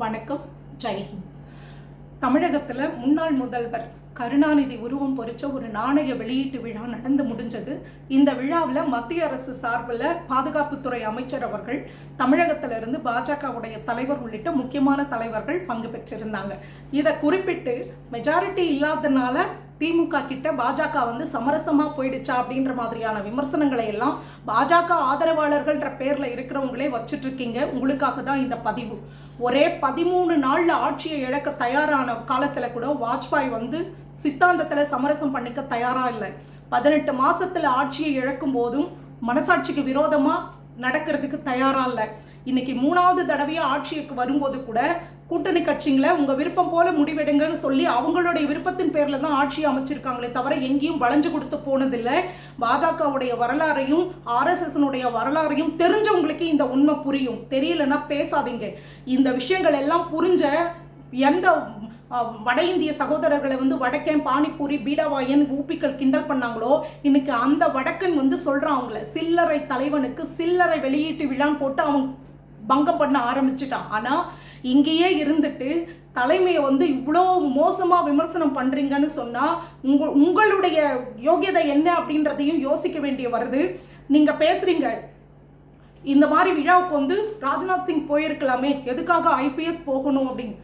வணக்கம். ஜெய்ஹிந்த் தமிழகத்தில் முன்னாள் முதல்வர் கருணாநிதி உருவம் பொறிச்ச ஒரு நாணய வெளியீட்டு விழா நடந்து முடிஞ்சது. இந்த விழாவில் மத்திய அரசு சார்பில் பாதுகாப்புத்துறை அமைச்சர் அவர்கள் தமிழகத்திலிருந்து பாஜகவுடைய தலைவர் உள்ளிட்ட முக்கியமான தலைவர்கள் பங்கு பெற்றிருந்தாங்க. இதை குறிப்பிட்டு மெஜாரிட்டி இல்லாதனால திமுக கிட்ட பாஜக வந்து சமரசமா போயிடுச்சா அப்படின்ற மாதிரியான விமர்சனங்களை எல்லாம் பாஜக ஆதரவாளர்கள்ன்ற பேர்ல இருக்கிறவங்களே வச்சுட்டு இருக்கீங்க. உங்களுக்காக தான் இந்த பதிவு. ஒரே பதிமூணு நாள்ல ஆட்சியை இழக்க தயாரான காலத்துல கூட வாஜ்பாய் வந்து சித்தாந்தத்துல சமரசம் பண்ணிக்க தயாரா இல்லை. பதினெட்டு மாசத்துல ஆட்சியை இழக்கும் போதும் மனசாட்சிக்கு விரோதமா நடக்கிறதுக்கு தயாரா இல்லை. இன்னைக்கு மூணாவது தடவையா ஆட்சிக்கு வரும்போது கூட கூட்டணி கட்சிங்களை உங்கள் விருப்பம் போல முடிவெடுங்கன்னு சொல்லி அவங்களுடைய விருப்பத்தின் பேரில் தான் ஆட்சி அமைச்சிருக்காங்களே தவிர எங்கேயும் வளைஞ்சு கொடுத்து போனதில்லை. பாஜகவுடைய வரலாறையும் ஆர்எஸ்எஸ்னுடைய வரலாறையும் தெரிஞ்சவங்களுக்கு இந்த உண்மை புரியும். தெரியலன்னா பேசாதீங்க. இந்த விஷயங்கள் எல்லாம் புரிஞ்ச எந்த வட இந்திய சகோதரர்களை வந்து வடக்கன் பானிபூரி பீடாவாயன் ஊப்பிக்கள் கிண்டல் பண்ணாங்களோ இன்னைக்கு அந்த வடக்கன் வந்து சொல்கிறான் அவங்கள. சில்லறை தலைவனுக்கு சில்லறை வெளியீட்டு விழான்னு போட்டு அவங்க பங்கம் பண்ண ஆரம்பிச்சிட்டான். ஆனால் இங்கேயே இருந்துட்டு தலைமையை வந்து இவ்வளோ மோசமாக விமர்சனம் பண்ணுறீங்கன்னு சொன்னால் உங்க உங்களுடைய யோகியதை என்ன அப்படின்றதையும் யோசிக்க வேண்டிய வருது. நீங்கள் பேசுகிறீங்க இந்த மாதிரி விழாவுக்கு வந்து ராஜ்நாத் சிங் போயிருக்கலாமே எதுக்காக ஐபிஎஸ் போகணும் அப்படின்னு.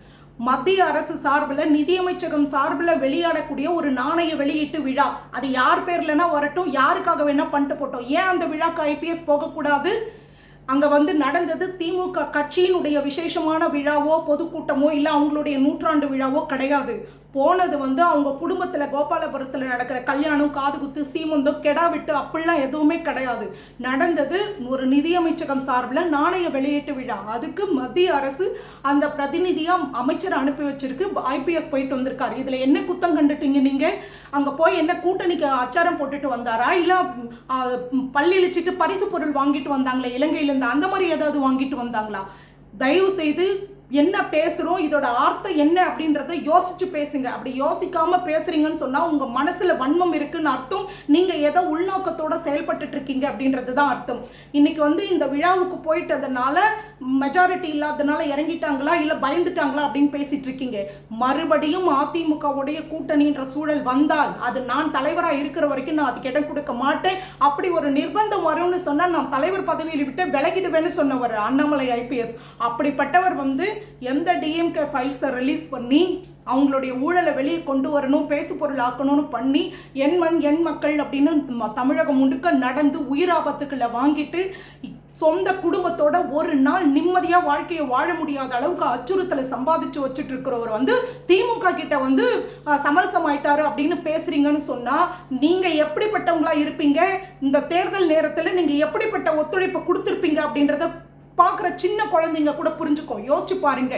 மத்திய அரசு சார்பில் நிதியமைச்சகம் சார்பில் வெளியாடக்கூடிய ஒரு நாணய வெளியீட்டு விழா. அது யார் பேர்லனா வரட்டும் யாருக்காக வேணால் பண்ணிட்டு போட்டோம். ஏன் அந்த விழாக்கு ஐபிஎஸ் போகக்கூடாது? அங்க வந்து நடந்தது திமுக கட்சியினுடைய விசேஷமான விழாவோ பொதுக்கூட்டமோ இல்லை அவங்களுடைய நூற்றாண்டு விழாவோ கிடையாது. போனது வந்து அவங்க குடும்பத்தில் கோபாலபுரத்தில் நடக்கிற கல்யாணம் காது குத்து சீமந்தம் கெடா விட்டு அப்படிலாம் எதுவுமே கிடையாது. நடந்தது ஒரு நிதியமைச்சகம் சார்பில் நாணய வெளியீட்டு விழா. அதுக்கு மத்திய அரசு அந்த பிரதிநிதியாக அமைச்சர் அனுப்பி வச்சிருக்கு. ஐபிஎஸ் போயிட்டு வந்திருக்காரு. இதில் என்ன குத்தம் கண்டுட்டீங்க நீங்கள் அங்கே போய் என்ன கூட்டணிக்கு அச்சாரம் போட்டுட்டு வந்தாரா? இல்லை பள்ளியிலிச்சிட்டு பரிசு பொருள் வாங்கிட்டு வந்தாங்களே? இலங்கையிலேருந்து அந்த மாதிரி ஏதாவது வாங்கிட்டு வந்தாங்களா? தயவு செய்து என்ன பேசுகிறோம் இதோட அர்த்தம் என்ன அப்படின்றத யோசிச்சு பேசுங்க. அப்படி யோசிக்காம பேசுறீங்கன்னு சொன்னால் உங்கள் மனசில் வன்மம் இருக்குன்னு அர்த்தம். நீங்கள் ஏதோ உள்நோக்கத்தோட செயல்பட்டு இருக்கீங்க அப்படின்றது தான் அர்த்தம். இன்னைக்கு வந்து இந்த விழாவுக்கு போயிட்டதுனால மெஜாரிட்டி இல்லாததுனால இறங்கிட்டாங்களா இல்லை பயந்துட்டாங்களா அப்படின்னு பேசிட்டு இருக்கீங்க. மறுபடியும் அதிமுகவுடைய கூட்டணின்ற சூழல் வந்தால் அது நான் தலைவராக இருக்கிற வரைக்கும் நான் அதுக்கு இடம் கொடுக்க மாட்டேன். அப்படி ஒரு நிர்பந்தம் வரும்னு சொன்னால் நான் தலைவர் பதவியில் விட்டு விலகிடுவேன்னு சொன்னவர் அண்ணாமலை ஐபிஎஸ் அப்படிப்பட்டவர் வந்து எந்த டிஎம்கே ஃபைல்ஸை ரிலீஸ் பண்ணி அவங்களுடைய ஊழலை வெளியே கொண்டு வரணும் பேசு பொருள் ஆக்கணும்னு பண்ணி என் மண் என் மக்கள் அப்படின்னு தமிழகம் முழுக்க நடந்து உயிராபத்துக்களை வாங்கிட்டு சொந்த குடும்பத்தோட ஒரு நாள் நிம்மதியாக வாழ்க்கையை வாழ முடியாத அளவுக்கு அச்சுறுத்தலை சம்பாதிச்சு வச்சுட்டு இருக்கிறவர் வந்து திமுக கிட்ட வந்து சமரசம் ஆயிட்டாரு அப்படின்னு பேசுறீங்கன்னு சொன்னா நீங்கள் எப்படிப்பட்டவங்களா இருப்பீங்க? இந்த தேர்தல் நேரத்தில் நீங்கள் எப்படிப்பட்ட ஒத்துழைப்பு கொடுத்துருப்பீங்க அப்படின்றத பார்க்குற சின்ன குழந்தைங்க கூட புரிஞ்சுக்கோ. யோசிச்சு பாருங்க.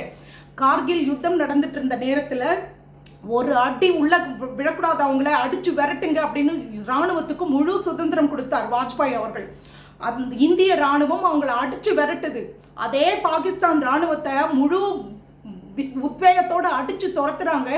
கார்கில் யுத்தம் நடந்துட்டு இருந்த நேரத்தில் ஒரு அடி உள்ள விழக்கூடாது அவங்கள அடிச்சு விரட்டுங்க அப்படின்னு ராணுவத்துக்கு முழு சுதந்திரம் கொடுத்தார் வாஜ்பாய் அவர்கள். அந்த இந்திய ராணுவம் அவங்கள அடிச்சு விரட்டுது. அதே பாகிஸ்தான் ராணுவத்தை முழு உத்வேகத்தோடு அடித்து துரத்துறாங்க.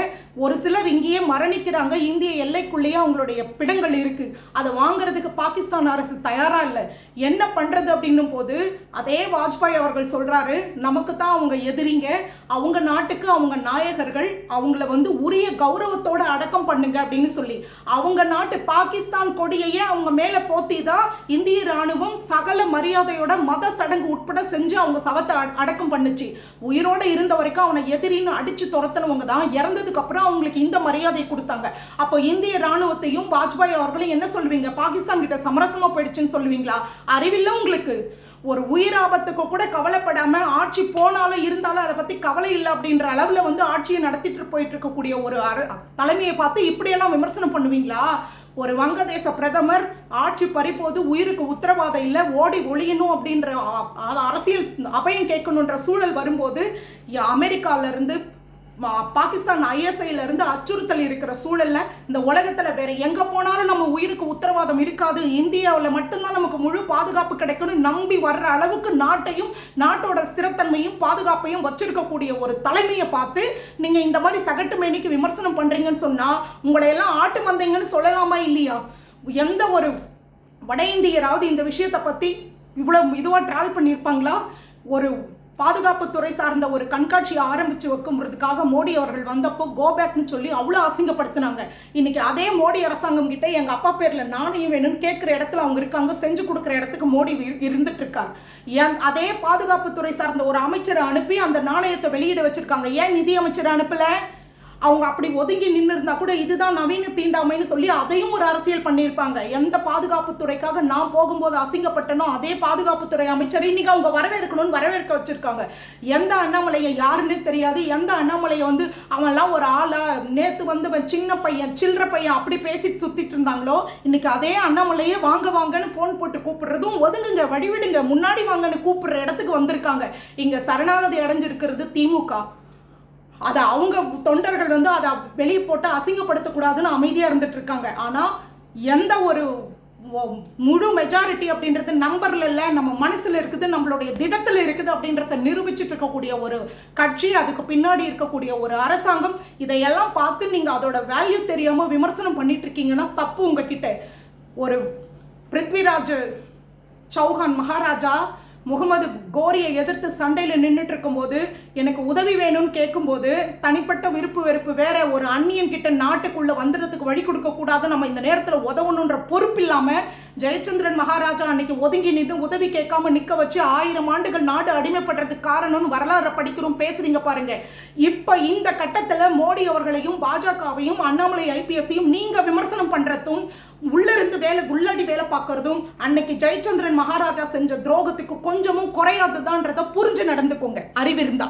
ஒரு சிலர் இங்கேயே மரணிக்கிறாங்க. இந்திய எல்லைக்குள்ளேயே அவங்களுடைய பிடங்கள் இருக்குது அதை வாங்குறதுக்கு பாகிஸ்தான் அரசு தயாராக இல்லை. என்ன பண்ணுறது அப்படின்னும் போது அதே வாஜ்பாய் அவர்கள் சொல்கிறாரு நமக்கு தான் அவங்க எதிரிங்க. அவங்க நாட்டுக்கு அவங்க நாயகர்கள் அவங்கள வந்து உரிய கௌரவத்தோடு அடக்கம் பண்ணுங்க அப்படின்னு சொல்லி. அவங்க நாட்டு பாகிஸ்தான் கொடியையே அவங்க மேலே போத்தி தான் இந்திய ராணுவம் சகல மரியாதையோட மத சடங்கு உட்பட செஞ்சு அவங்க சவத்தை அடக்கம் பண்ணுச்சு. உயிரோட இருந்த வரைக்கும் அவனை எதிரின்னு அடிச்சு துரத்துனவங்க தான். இறந்ததுக்கு அப்புறம் அவங்களுக்கு இந்த மரியாதையை கொடுத்தாங்க. அப்போ இந்திய ராணுவத்தையும் வாஜ்பாய் அவர்களையும் என்ன சொல்லுவீங்க? பாகிஸ்தான் கிட்ட சமரசமா போயிடுச்சுன்னு சொல்லுவீங்களா? அறிவில்லை உங்களுக்கு? ஒரு உயிர் ஆபத்துக்கு கூட கவலைப்படாம ஆட்சி போனாலும் இருந்தாலும் அதை பத்தி கவலை இல்லை அப்படின்ற அளவுல வந்து ஆட்சியை நடத்திட்டு போயிட்டு இருக்கக்கூடிய ஒரு தலைமையை பார்த்து இப்படியெல்லாம் விமர்சனம் பண்ணுவீங்களா? ஒரு வங்கதேச பிரதமர் ஆட்சி பறிப்போது உயிருக்கு உத்தரவாதம் இல்லை ஓடி ஒளியணும் அப்படின்ற அரசியல் அபயம் கேட்கணுன்ற சூழல் வரும்போது ய- பாகிஸ்தான் ஐஎஸ்ஐல இருந்து அச்சுறுத்தல் இருக்கிற சூழல்ல இந்த உலகத்துல வேற எங்க போனாலும் நம்ம உயிருக்கு உத்தரவாதம் இருக்காது. இந்தியாவில் மட்டும்தான் நமக்கு முழு பாதுகாப்பு கிடைக்கும்னு நம்பி வர்ற அளவுக்கு நாட்டையும் நாட்டோட ஸ்திரத்தன்மையும் பாதுகாப்பையும் வச்சிருக்கக்கூடிய ஒரு தலைமையை பார்த்து நீங்க இந்த மாதிரி சகட்டு மேனிக்கு விமர்சனம் பண்றீங்கன்னு சொன்னா உங்களை எல்லாம் ஆட்டு மந்தைங்கன்னு சொல்லலாமா இல்லையா? எந்த ஒரு வட இந்தியராவது இந்த விஷயத்தை பத்தி இவ்வளவு இதுவா ட்ராவல் பண்ணியிருப்பாங்களா ஒரு பாதுகாப்புத்துறை சார்ந்த ஒரு கண்காட்சியை ஆரம்பித்து வைக்கும்ன்றதுக்காக மோடி அவர்கள் வந்தப்போ கோபேக்னு சொல்லி அவ்வளோ அசிங்கப்படுத்தினாங்க. இன்னைக்கு அதே மோடி அரசாங்கம் கிட்ட எங்கள் அப்பா பேரில் நாணயம் வேணும்னு கேட்குற இடத்துல அவங்க இருக்காங்க செஞ்சு கொடுக்குற இடத்துக்கு மோடி இருந்துட்டு இருக்கார் ஏன் அதே பாதுகாப்புத்துறை சார்ந்த ஒரு அமைச்சரை அனுப்பி அந்த நாணயத்தை வெளியிட வச்சிருக்காங்க. ஏன் நிதி அமைச்சரை அனுப்பல? அவங்க அப்படி ஒதுங்கி நின்று இருந்தா கூட இதுதான் நவீன தீண்டாமைன்னு சொல்லி அதையும் ஒரு அரசியல் பண்ணியிருப்பாங்க. எந்த பாதுகாப்புத்துறைக்காக நான் போகும்போது அசிங்கப்பட்டனோ அதே பாதுகாப்புத்துறை அமைச்சரை இன்னைக்கு அவங்க வரவேற்கணும்னு வரவேற்க வச்சிருக்காங்க. எந்த அண்ணாமலையை யாருன்னே தெரியாது. எந்த அண்ணாமலையை வந்து அவன்லாம் ஒரு ஆளா நேத்து வந்து சின்ன பையன் சில்லற பையன் அப்படி பேசிட்டு சுத்திட்டு இருந்தாங்களோ இன்னைக்கு அதே அண்ணாமலையே வாங்க வாங்கன்னு ஃபோன் போட்டு கூப்பிடுறதும் ஒதுங்குங்க வழிவிடுங்க முன்னாடி வாங்கன்னு கூப்பிடுற இடத்துக்கு வந்திருக்காங்க. இங்க சரணாகதி அடைஞ்சிருக்கிறது திமுக. அதை அவங்க தொண்டர்கள் வந்து அதை வெளியே போட்டு அசிங்கப்படுத்தக்கூடாதுன்னு அமைதியாக இருந்துட்டு இருக்காங்க. ஆனால் எந்த ஒரு முழு மெஜாரிட்டி அப்படின்றது நம்பர்ல இல்லை நம்ம மனசில் இருக்குது நம்மளுடைய திடத்தில் இருக்குது அப்படின்றத நிரூபிச்சுட்டு இருக்கக்கூடிய ஒரு கட்சி அதுக்கு பின்னாடி இருக்கக்கூடிய ஒரு அரசாங்கம் இதையெல்லாம் பார்த்து நீங்கள் அதோட வேல்யூ தெரியாமல் விமர்சனம் பண்ணிட்டு இருக்கீங்கன்னா தப்பு உங்ககிட்ட. ஒரு பிருத்விராஜ் சௌஹான் மகாராஜா முகமது கோரியை எதிர்த்து சண்டையில் நின்றுட்டு இருக்கும்போது எனக்கு உதவி வேணும்னு கேட்கும்போது தனிப்பட்ட விருப்பு வெறுப்பு வேற ஒரு அந்நியன் கிட்ட நாட்டுக்குள்ளே வந்துடுறதுக்கு வழி கொடுக்கக்கூடாது நம்ம இந்த நேரத்தில் உதவணுன்ற பொறுப்பு இல்லாமல் ஜெயச்சந்திரன் மகாராஜா அன்னைக்கு ஒதுங்கி நின்று உதவி கேட்காம நிற்க வச்சு ஆயிரம் ஆண்டுகள் நாடு அடிமைப்படுறதுக்கு காரணம்னு வரலாறு படிக்கிறோம் பேசுறீங்க பாருங்க. இப்போ இந்த கட்டத்தில் மோடி அவர்களையும் பாஜகவையும் அண்ணாமலை ஐபிஎஸ்ஸையும் நீங்கள் விமர்சனம் பண்ணுறதும் உள்ளிருந்து வேலை உள்ளடி வேலை பார்க்கறதும் அன்னைக்கு ஜெயச்சந்திரன் மகாராஜா செஞ்ச துரோகத்துக்கு கொஞ்சமும் குறையாததான்றத புரிஞ்சு நடந்துக்கோங்க. அறிவிருந்தா